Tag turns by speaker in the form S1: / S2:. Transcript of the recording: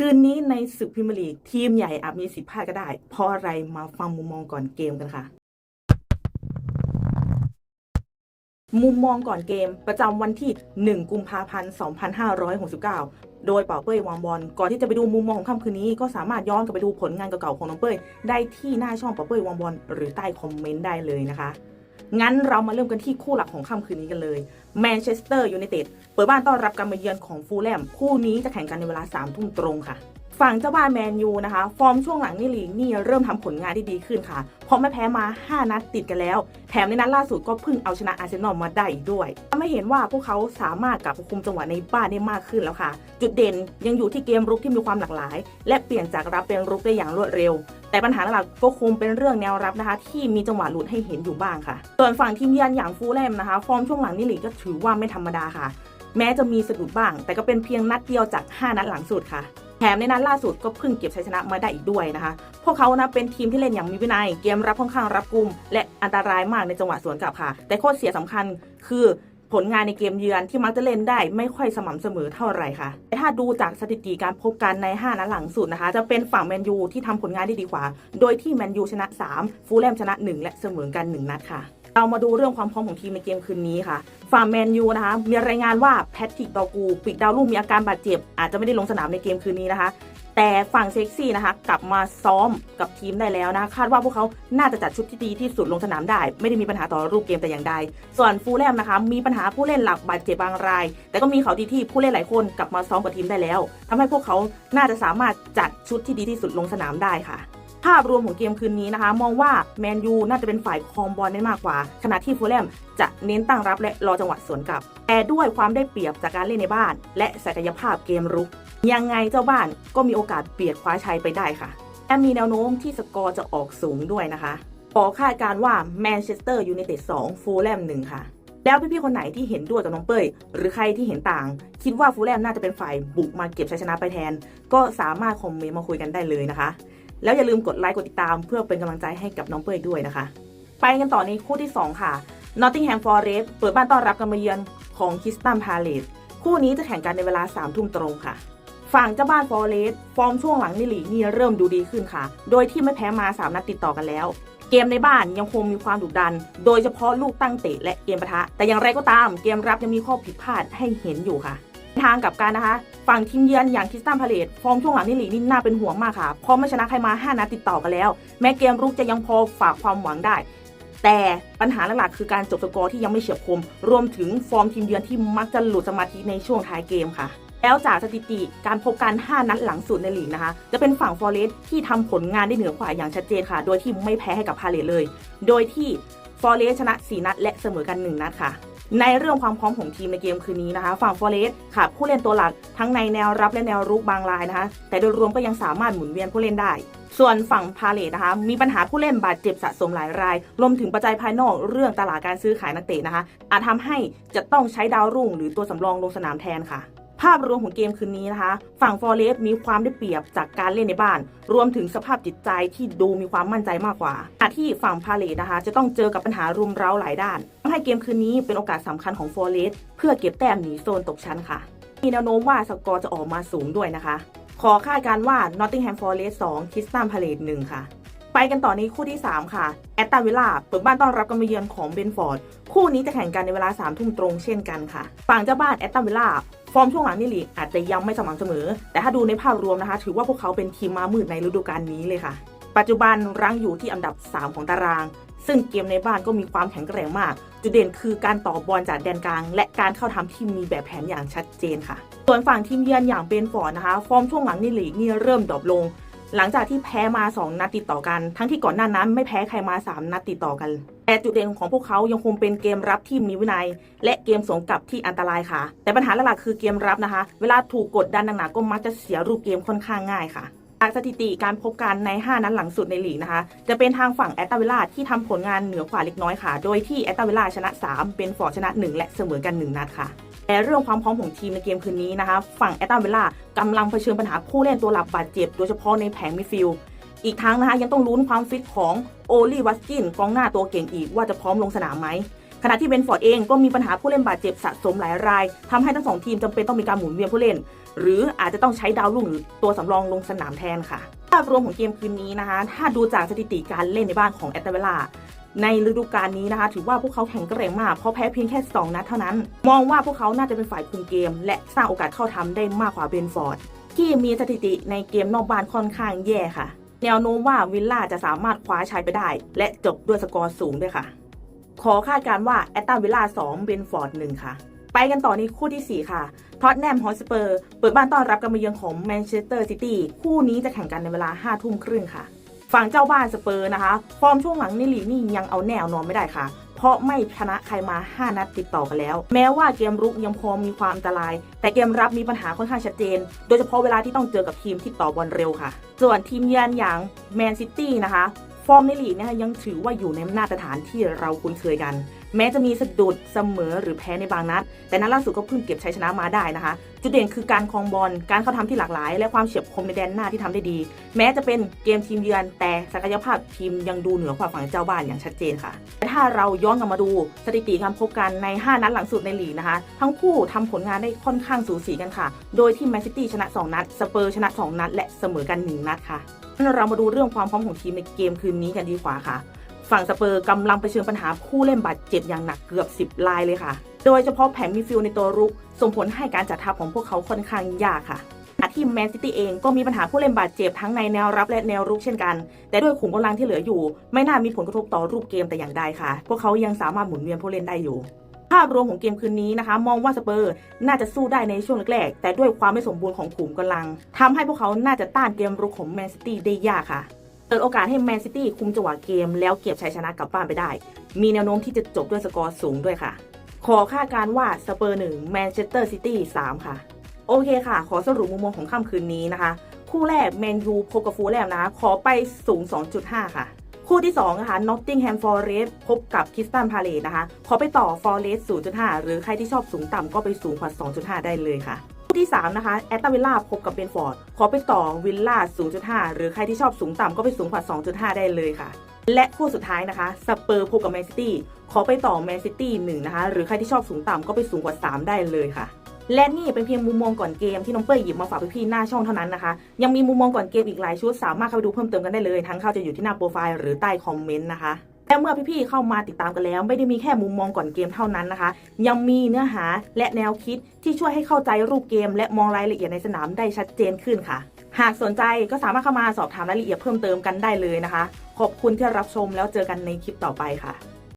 S1: คืนนี้ในศึกพรีเมียร์ลีทีมใหญ่อาจมีสิทธิ์พลาดก็ได้ เพราะอะไรมาฟังมุมมองก่อนเกมกันค่ะ มุมมองก่อนเกมประจำวันที่ 1 กุมภาพันธ์ 2569 โดยเป่าเป้ยวางบอลก่อนที่จะไปดูมุมมองของค่ำคืนนี้ ก็สามารถย้อนกลับไปดูผลงานเก่าๆของน้องเป้ยได้ที่หน้าช่องเป่าเป้ยวางบอลหรือใต้คอมเมนต์ได้เลยนะคะ งั้นเรามาเริ่มกันที่คู่หลักของค่ำคืนนี้กันเลยแมนเชสเตอร์ยูไนเต็ดเปิดบ้านต้อนรับการมาเยือนของฟูลแลมคู่นี้จะแข่งกันในเวลา3ามทุ่มตรงค่ะ ฝั่งเจ้าบ้านแมนยูนะคะ ฟอร์มช่วงหลังนี่ลีกนี่เริ่มทำผลงานได้ดีขึ้นค่ะ เพราะไม่แพ้มา 5 นัดติดกันแล้ว แถมในนัดล่าสุดก็เพิ่งเอาชนะอาร์เซนอลมาได้อีกด้วยทำให้เห็นว่าพวกเขาสามารถกลับคุมจังหวะในบ้านได้มากขึ้นแล้วค่ะ จุดเด่นยังอยู่ที่เกมรุกที่มีความหลากหลาย และเปลี่ยนจากรับเป็นรุกได้อย่างรวดเร็ว แต่ปัญหาหลักก็คงเป็นเรื่องแนวรับนะคะ ที่มีจังหวะหลุดให้เห็นอยู่บ้างค่ะ ส่วนฝั่งทีมเยือนอย่างฟูลแลมนะคะ ฟอร์มช่วงหลังนี่ลีกก็ถือว่าไม่ธรรมดาค่ะ แม้จะมีสะดุดบ้าง แต่ก็เป็นเพียงนัดเดียวจาก 5 นัดหลังสุดค่ะ แถมในนัดล่าสุดก็เพิ่งเก็บชัยชนะมาได้อีกด้วยนะคะ พวกเขานะเป็นทีมที่เล่นอย่างมีวินัย เกมรับค่อนข้างรับกุม และอันตรายมากในจังหวะสวนกลับค่ะ แต่ข้อเสียสำคัญคือผลงานในเกมเยือนที่มักจะเล่นได้ไม่ค่อยสม่ำเสมอเท่าไหร่ค่ะ แต่ถ้าดูจากสถิติการพบกันใน 5 นัดหลังสุดนะคะ จะเป็นฝั่งแมนยูที่ทำผลงานได้ดีกว่า โดยที่แมนยูชนะ 3 ฟูลแลมชนะ 1 และเสมอกัน 1 นัดค่ะ เรามาดูเรื่องความพร้อมของทีมในเกมคืนนี้ค่ะฝั่งแมนยูนะคะ มีรายงานว่าแพทริกตอกูปีกดาวรุ่งมีอาการบาดเจ็บ อาจจะไม่ได้ลงสนามในเกมคืนนี้นะคะ แต่ฝั่งเซ็กซี่นะคะ กลับมาซ้อมกับทีมได้แล้วนะคาดว่าพวกเขาน่าจะจัดชุดที่ดีที่สุดลงสนามได้ ไม่ได้มีปัญหาต่อรูปเกมแต่อย่างใด ส่วนฟูลแลมนะคะ มีปัญหาผู้เล่นหลักบาดเจ็บบางราย แต่ก็มีเขาวดีที่ผู้เล่นหลายคนกลับมาซ้อมกับทีมได้แล้วทำให้พวกเขาน่าจะสามารถจัดชุดที่ดีที่สุดลงสนามได้ค่ะ ภาพรวมของเกมคืนนี้นะคะ มองว่าแมนยูน่าจะเป็นฝ่ายคองบอลได้มากกว่า ขณะที่ฟูลแลมจะเน้นตั้งรับและรอจังหวะสวนกลับ แต่ด้วยความได้เปรียบจากการเล่นในบ้าน และศักยภาพเกมรุก ยังไงเจ้าบ้านก็มีโอกาสเบียดคว้าชัยไปได้ค่ะและมีแนวโน้มที่สกอร์จะออกสูงด้วยนะคะขอคาดการว่าแมนเชสเตอร์ยูไนเต็ด2ฟูลแลม1ค่ะแล้วพี่ๆ คนไหนที่เห็นด้วยกับน้องเป้ย หรือใครที่เห็นต่าง คิดว่าฟูลแลมน่าจะเป็นฝ่ายบุกมาเก็บชัยชนะไปแทน ก็สามารถคอมเมนต์มาคุยกันได้เลยนะคะ แล้วอย่าลืมกดไลค์กดติดตามเพื่อเป็นกำลังใจให้กับน้องเป้ยด้วยนะคะ ไปกันต่อในคู่ที่ 2 ค่ะ Nottingham Forest เปิดบ้านต้อนรับการมาเยือนของ Crystal Palace คู่นี้จะแข่งกันในเวลา3ทุ่มตรงค่ะ ฝั่งเจ้าบ้าน Forest ฟอร์มช่วงหลังในลีกนี่เริ่มดูดีขึ้นค่ะ โดยที่ไม่แพ้มา 3 นัดติดต่อกันแล้ว เกมในบ้านยังคงมีความดุดัน โดยเฉพาะลูกตั้งเตะและเกมปะทะ แต่อย่างไรก็ตามเกมรับยังมีข้อผิดพลาดให้เห็นอยู่ค่ะ ทางกับการนะคะ ฝั่งทีมเยือนอย่างคริสตันพาเลตฟอร์มช่วงหลังนี่ลีกนี่น่าเป็นห่วงมากค่ะ เพราะไม่ชนะใครมา 5นัดติดต่อกันแล้ว แม้เกมรุกจะยังพอฝากความหวังได้ แต่ปัญหาหลักๆคือการจบสกอร์ที่ยังไม่เฉียบคม รวมถึงฟอร์มทีมเยือนที่มักจะหลุดสมาธิในช่วงท้ายเกมค่ะแล้วจากสถิติการพบกัน 5 นัดหลังสุดในลีกนะคะ จะเป็นฝั่งฟอร์เรสที่ทำผลงานได้เหนือกว่าอย่างชัดเจนค่ะ โดยที่ไม่แพ้ให้กับพาเลตเลย โดยที่ฟอร์เรสชนะ 4 นัดและเสมอกัน 1 นัดค่ะ ในเรื่องความพร้อมของทีมในเกมคืนนี้นะคะ ฝั่งฟอร์เรสค่ะผู้เล่นตัวหลักทั้งในแนวรับและแนวรุกบางรายนะคะ แต่โดยรวมก็ยังสามารถหมุนเวียนผู้เล่นได้ ส่วนฝั่งพาเลตนะคะ มีปัญหาผู้เล่นบาดเจ็บสะสมหลายรายรวมถึงปัจจัยภายนอกเรื่องตลาดการซื้อขายนักเตะนะคะ อาจทำให้จะต้องใช้ดาวรุ่งหรือตัวสำรองลงสนามแทนค่ะ ภาพรวมของเกมคืนนี้นะคะ ฝั่งฟอร์เรสมีความได้เปรียบจากการเล่นในบ้าน รวมถึงสภาพจิตใจที่ดูมีความมั่นใจมากกว่าขณะที่ฝั่งพาเลตนะคะ จะต้องเจอกับปัญหารุมเร้าหลายด้านทำให้เกมคืนนี้เป็นโอกาสสำคัญของฟอร์เรสเพื่อเก็บแต้มหนีโซนตกชั้นค่ะ มีแนวโน้มว่าสกอร์จะออกมาสูงด้วยนะคะ ขอคาดการ์ว่า Nottingham Forest 2 Crystal Palace 1ค่ะไปกันต่อในคู่ที่ 3 ค่ะ แอตตันวิลล่าเปิดบ้านต้อนรับการมาเยือนของเบนฟอร์ด คู่นี้จะแข่งกันในเวลา3ทุ่มตรงเช่นกันค่ะ ฝั่งเจ้าบ้านแอตตันวิลล่า ฟอร์มช่วงหลังนี่ลีกอาจจะยังไม่สม่ำเสมอ แต่ถ้าดูในภาพรวมนะคะ ถือว่าพวกเขาเป็นทีมมามืดในฤดูกาลนี้เลยค่ะ ปัจจุบันรั้งอยู่ที่อันดับ 3 ของตาราง ซึ่งเกมในบ้านก็มีความแข็งแกร่งมาก จุดเด่นคือการต่อบอลจากแดนกลาง และการเข้าทำที่มีแบบแผนอย่างชัดเจนค่ะ ส่วนฝั่งทีมเยือนอย่างเบนฟอร์ดนะคะ ฟอร์มช่วงหลังนี่ลีกนี่เริ่มดรอปลง หลังจากที่แพ้มา 2 นัดติดต่อกัน ทั้งที่ก่อนหน้านั้นไม่แพ้ใครมา 3 นัดติดต่อกัน แต่จุดเด่นของพวกเขายังคงเป็นเกมรับที่มีวินัย และเกมสงกลับที่อันตรายค่ะ แต่ปัญหาหลักๆคือเกมรับนะคะ เวลาถูกกดดันหนักๆก็มักจะเสียรูปเกมค่อนข้างง่ายค่ะ จากสถิติการพบกันใน 5 นัดหลังสุดในลีกนะคะ จะเป็นทางฝั่งแอตตาเวล่าที่ทำผลงานเหนือกว่าเล็กน้อยค่ะ โดยที่แอตตาเวล่าชนะ 3 เป็นฟอร์ชนะ 1 และเสมอกัน 1 นัดค่ะแต่เรื่องความพร้อมของทีมในเกมคืนนี้นะคะ ฝั่งแอตตาเวล่ากำลังเผชิญปัญหาผู้เล่นตัวหลักบาดเจ็บ โดยเฉพาะในแผงมิดฟิลด์อีกทั้งนะคะยังต้องลุ้นความฟิตของโอลีวัสกินกองหน้าตัวเก่งอีกว่าจะพร้อมลงสนามไหม ขณะที่เบนฟอร์ดเองก็มีปัญหาผู้เล่นบาดเจ็บสะสมหลายรายทำให้ทั้งสองทีมจำเป็นต้องมีการหมุนเวียนผู้เล่น หรืออาจจะต้องใช้ดาวรุ่งหรือตัวสำรองลงสนามแทนค่ะภาพรวมของเกมคืนนี้นะคะ ถ้าดูจากสถิติการเล่นในบ้านของแอตเวล่าในฤดูกาลนี้นะคะ ถือว่าพวกเขาแข็งแกร่งมาก เพราะแพ้เพียงแค่ 2 นัดเท่านั้น มองว่าพวกเขาน่าจะเป็นฝ่ายคุมเกม และสร้างโอกาสเข้าทำได้มากกว่าเบนฟอร์ด ที่มีสถิติในเกมนอกบ้านค่อนข้างแย่ค่ะ แนวโน้มว่าวิลล่าจะสามารถคว้าชัยไปได้ และจบด้วยสกอร์สูงด้วยค่ะ ขอคาดการ์ว่าแอตตันวิลล่า2เบนฟอร์ด1ค่ะ ไปกันต่อในคู่ที่ 4 ค่ะท็อตแนมฮอสเปอร์เปิดบ้านต้อนรับการมาเยือนของแมนเชสเตอร์ซิตี้คู่นี้จะแข่งกันในเวลา5ทุ่มครึ่งค่ะ ฝั่งเจ้าบ้านสเปอร์นะคะฟอร์มช่วงหลังในลีกนี่ยังเอาแน่เอานอนไม่ได้ค่ะเพราะไม่ชนะใครมา 5 นัดติดต่อกันแล้ว แม้ว่าเกมรุกยังพอมีความอันตราย แต่เกมรับมีปัญหาค่อนข้างชัดเจน โดยเฉพาะเวลาที่ต้องเจอกับทีมที่ต่อบอลเร็วค่ะ ส่วนทีมเยือนอย่างแมนซิตี้นะคะ ฟอร์มในลีกเนี่ยยังถือว่าอยู่ในมาตรฐานที่เราคุ้นเคยกัน แม้จะมีสะดุดเสมอหรือแพ้ในบางนัด แต่นัดล่าสุดก็เพิ่งเก็บชัยชนะมาได้นะคะ จุดเด่นคือการครองบอลการเข้าทำที่หลากหลาย และความเฉียบคมในแดนหน้าที่ทำได้ดี แม้จะเป็นเกมทีมเยือน แต่ศักยภาพทีมยังดูเหนือกว่าฝั่งเจ้าบ้านอย่างชัดเจนค่ะแต่ถ้าเราย้อนกลับมาดูสถิติการพบกันใน 5 นัดหลังสุดในลีกนะคะ ทั้งคู่ทำผลงานได้ค่อนข้างสูสีกันค่ะ โดยที่แมนซิตี้ชนะ 2 นัดสเปอร์ชนะ 2 นัด และเสมอกัน 1 นัดค่ะงั้นเรามาดูเรื่องความพร้อมของทีมในเกมคืนนี้กันดีกว่าค่ะ ฝั่งสเปอร์กำลังเผชิญปัญหาผู้เล่นบาดเจ็บอย่างหนักเกือบ 10 รายเลยค่ะ โดยเฉพาะแผงมิฟิลในตัวรุก ส่งผลให้การจัดทัพของพวกเขาค่อนข้างยากค่ะที่แมนซิตี้เองก็มีปัญหาผู้เล่นบาดเจ็บทั้งในแนวรับและแนวรุกเช่นกัน แต่ด้วยขุมกำลังที่เหลืออยู่ ไม่น่ามีผลกระทบต่อรูปเกมแต่อย่างใดค่ะ พวกเขายังสามารถหมุนเวียนผู้เล่นได้อยู่ภาพรวมของเกมคืนนี้นะคะ มองว่าสเปอร์น่าจะสู้ได้ในช่วงแรกๆแต่ด้วยความไม่สมบูรณ์ของขุมกำลังทำให้พวกเขาน่าจะต้านเกมรุกของแมนซิตี้ได้ยากค่ะ เปิดโอกาสให้แมนซิตี้คุมจังหวะเกม แล้วเก็บชัยชนะกลับบ้านไปได้ มีแนวโน้มที่จะจบด้วยสกอร์สูงด้วยค่ะ ขอคาดการ์ว่าสเปอร์หนึ่งแมนเชสเตอร์ซิตี้สามค่ะ โอเคค่ะ ขอสรุปมุมมองของค่ำคืนนี้นะคะ คู่แรกแมนยูพบกับฟูลแลมนะ ขอไปสูง 2.5 ค่ะ คู่ที่2นะคะนอตติงแฮมฟอร์เรสพบกับคิสตันพาเลตนะคะ ขอไปต่อฟอร์เรส0.5 หรือใครที่ชอบสูงต่ำก็ไปสูงกว่า2.5 ได้เลยค่ะ ที่ 3 นะคะ แอตตาวิลล่าพบกับเบนฟอร์ด ขอไปต่อวิลล่า 0.5 หรือใครที่ชอบสูงต่ำก็ไปสูงกว่า 2.5 ได้เลยค่ะ และคู่สุดท้ายนะคะ สเปอร์พบกับแมนซิตี้ ขอไปต่อแมนซิตี้1นะคะ หรือใครที่ชอบสูงต่ำก็ไปสูงกว่า 3 ได้เลยค่ะและนี่เป็นเพียงมุมมองก่อนเกมที่น้องเป้ยหยิบมาฝากพี่ๆหน้าช่องเท่านั้นนะคะ ยังมีมุมมองก่อนเกมอีกหลายชุด สามารถเข้าไปดูเพิ่มเติมกันได้เลย ทั้งเข้าจะอยู่ที่หน้าโปรไฟล์หรือใต้คอมเมนต์นะคะ และเมื่อพี่ๆเข้ามาติดตามกันแล้ว ไม่ได้มีแค่มุมมองก่อนเกมเท่านั้นนะคะ ยังมีเนื้อหาและแนวคิดที่ช่วยให้เข้าใจรูปเกม และมองรายละเอียดในสนามได้ชัดเจนขึ้นค่ะ หากสนใจก็สามารถเข้ามาสอบถามรายละเอียดเพิ่มเติมกันได้เลยนะคะ ขอบคุณที่รับชมแล้วเจอกันในคลิปต่อไปค่ะ